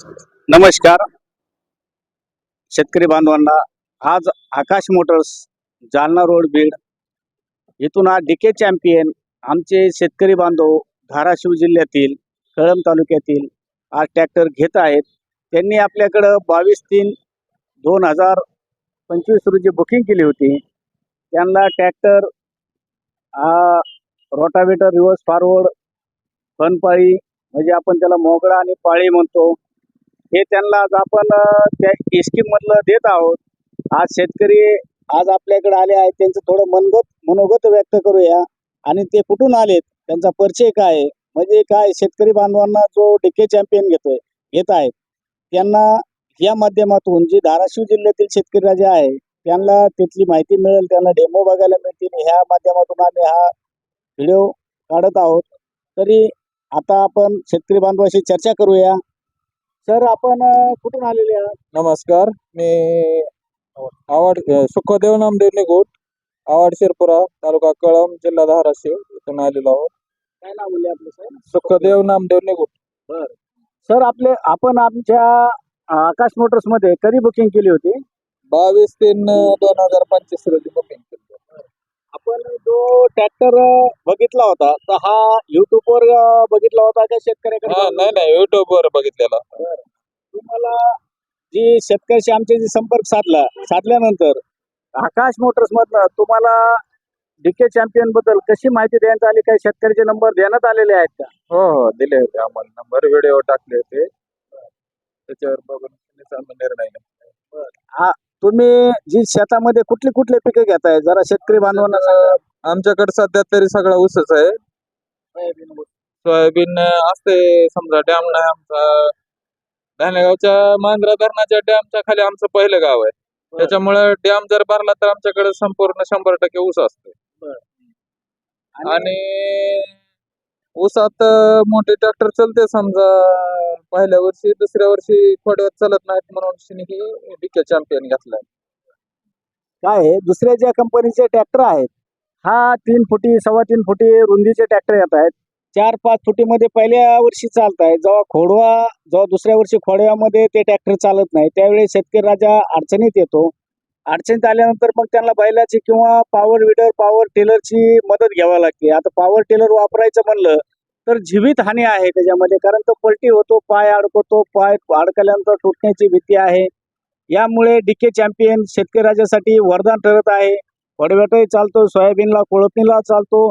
नमस्कार. शेतकरी बांधवांना आज आकाश मोटर्स जालना रोड बीड इथून आज डीके चॅम्पियन आमचे शेतकरी बांधव धाराशिव जिल्ह्यातील कळंब तालुक्यातील आज ट्रॅक्टर घेत आहेत. त्यांनी आपल्याकडं बावीस तीन दोन हजार पंचवीस रोजी बुकिंग केली होती. त्यांना ट्रॅक्टर रोटावेटर रिव्हर्स फॉरवर्ड फनपाळी म्हणजे आपण त्याला मोगडा आणि पाळी म्हणतो. हे त्यांना आज आपण त्या स्कीम मधलं देत आहोत. आज शेतकरी आज आपल्याकडे आले आहेत. त्यांचं थोडं मनगत मनोगत व्यक्त करूया. आणि ते कुठून आलेत? त्यांचा परिचय काय आहे? म्हणजे काय शेतकरी बांधवांना जो डिके चॅम्पियन घेतोय घेत आहे त्यांना या माध्यमातून जी धाराशिव जिल्ह्यातील शेतकरी राजे आहे त्यांना तिथली माहिती मिळेल त्यांना डेमो बघायला मिळतील. ह्या माध्यमातून आम्ही हा व्हिडिओ काढत आहोत. तरी आता आपण शेतकरी बांधवाशी चर्चा करूया. सर आपण कुठून आलेले आहात? नमस्कार. मी आवड सुखदेव नामदेव निगुट आवड शिरपुरा तालुका कळंब जिल्हा धाराशिव इथून आलेलो आहोत. काय नाव म्हणले आपलं सर? सुखदेव नामदेव निगुट सर आपले आपण आमच्या आकाश मोटर्समध्ये कधी बुकिंग केली होती? बावीस तीन दोन हजार पंचवीस रोजी बुकिंग. आपण जो ट्रॅक्टर बघितला होता तर हा युट्यूब वर बघितला होता का शेतकऱ्याकडे? हा? नाही नाही युट्यूब वर बघितलेला. तुम्हाला जी शेतकऱ्याशी आमचे जे संपर्क साधला साधल्यानंतर आकाश मोटर्स मधनं तुम्हाला डीके चॅम्पियनबद्दल कशी माहिती देण्यात आली? काही शेतकऱ्याचे नंबर देण्यात आलेले आहेत का? हो हो दिले होते आम्हाला. नंबर व्हिडिओ टाकले होते. त्याच्यावर बघून आम्ही निर्णय घेतला. तुम्ही जी शेतामध्ये कुठली कुठली पिके घेताय? जरा शेतकरी बांधवांना सांगा. आमच्याकडे सध्या तरी सगळा ऊसच आहे. सोयाबीन असते समजा डॅम नाही आमचा. धानेगावच्या मांजरा धरणाच्या डॅमच्या खाली आमचं पहिलं गाव आहे. त्याच्यामुळे डॅम जर भरला तर आमच्याकडे संपूर्ण शंभर टक्के ऊस असते आणि आणि ऊसात मोठे ट्रॅक्टर चालते समजा. पहिल्या वर्षी दुसऱ्या वर्षी खोड्यात चालत नाहीत म्हणून शिनी ही डीके चॅम्पियन घेतलाय. काय आहे दुसऱ्या ज्या कंपनीचे ट्रॅक्टर आहेत हा तीन फुटी सव्वा तीन फुटी रुंदीचे ट्रॅक्टर येत आहेत. चार पाच फुटीमध्ये पहिल्या वर्षी चालत आहे जेव्हा खोडवा जेव्हा दुसऱ्या वर्षी खोडव्यामध्ये ते ट्रॅक्टर चालत नाही त्यावेळी शेतकरी राजा अडचणीत येतो. अडचणीत आल्यानंतर मग त्यांना बैलाची किंवा पॉवर विडर पॉवर टेलरची मदत घ्यावी लागते. आता पॉवर टेलर वापरायचं म्हणलं तर जीवित हानी आहे त्याच्यामध्ये. कारण तो पलटी होतो पाय अडकवतो पाय अडकल्यानंतर तुटण्याची भीती आहे. यामुळे डीके चॅम्पियन शेतकरी राजासाठी वरदान ठरत आहे. वडव्यातही चालतो सोयाबीनला कोळपणीला चालतो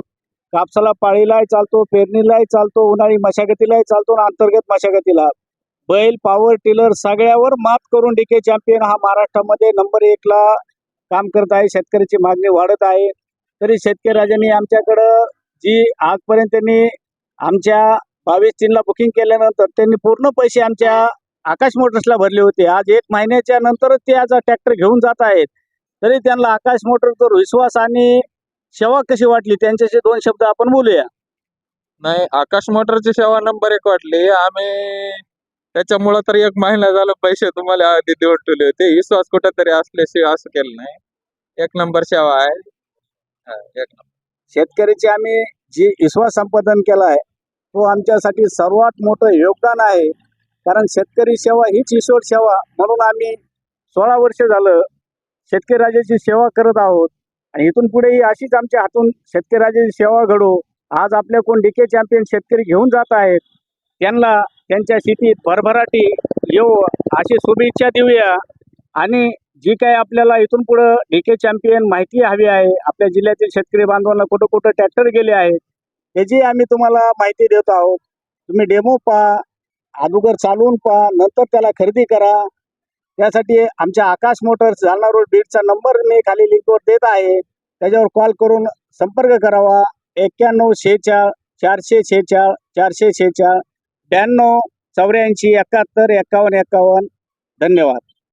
कापसाला पाळीलाही चालतो पेरणीलाही चालतो उन्हाळी मशागतीलाही चालतो आणि अंतर्गत मशागतीला. बैल पॉवर टिलर सगळ्यावर मात करून डीके चॅम्पियन हा महाराष्ट्रामध्ये नंबर एकला काम करत आहे. शेतकऱ्याची मागणी वाढत आहे. तरी शेतकरी राजांनी आमच्याकडं जी आजपर्यंत त्यांनी आमच्या बावीस तीनला बुकिंग केल्यानंतर त्यांनी पूर्ण पैसे आमच्या आकाश मोटर्सला भरले होते. आज एक महिन्याच्या नंतरच ते आज ट्रॅक्टर घेऊन जात आहेत. तरी त्यांना आकाश मोटरचा विश्वास आणि सेवा कशी वाटली? त्यांच्याशी दोन शब्द आपण बोलूया. नाही आकाश मोटरची सेवा नंबर एक वाटली. आम्ही त्याच्यामुळं तर एक महिना झाला पैसे तुम्हाला आधी देऊन ठेवले होते. विश्वास कुठेतरी असल्याशिवाय असं केलं नाही. एक नंबर सेवा आहे. हा, एक नंबर. शेतकऱ्याची आम्ही जी विश्वास संपादन केला आहे तो आमच्यासाठी सर्वात मोठं योगदान आहे. कारण शेतकरी सेवा हीच ईश्वर सेवा म्हणून आम्ही सोळा वर्ष झालं शेतकरी राजाची सेवा करत आहोत. आणि इथून पुढेही अशीच आमच्या हातून शेतकरी राजाची सेवा घडो. आज आपल्या कोण डीके चॅम्पियन शेतकरी घेऊन जात आहेत. त्यांना त्यांच्या शेतीत भरभराटी येऊ अशी शुभेच्छा देऊया. आणि जी काय आपल्याला इथून पुढं डीके चॅम्पियन माहिती हवी आहे आपल्या जिल्ह्यातील शेतकरी बांधवांना कुठं कुठं ट्रॅक्टर गेले आहेत त्याची आम्ही तुम्हाला माहिती देत आहोत तुम्ही डेमो पहा अगोदर चालवून पहा नंतर त्याला खरेदी करा. त्यासाठी आमच्या आकाश मोटर्स जालना रोड बीडचा नंबर मी खाली लिंकवर देत आहे. त्याच्यावर कॉल करून संपर्क करावा. एक्क्याण्णव शेहेचाळ चारशे शेहेचाळ चारशे शेहेचाळ ब्याण्णव चौऱ्याऐंशी एकाहत्तर एकावन्न एकावन्न. धन्यवाद.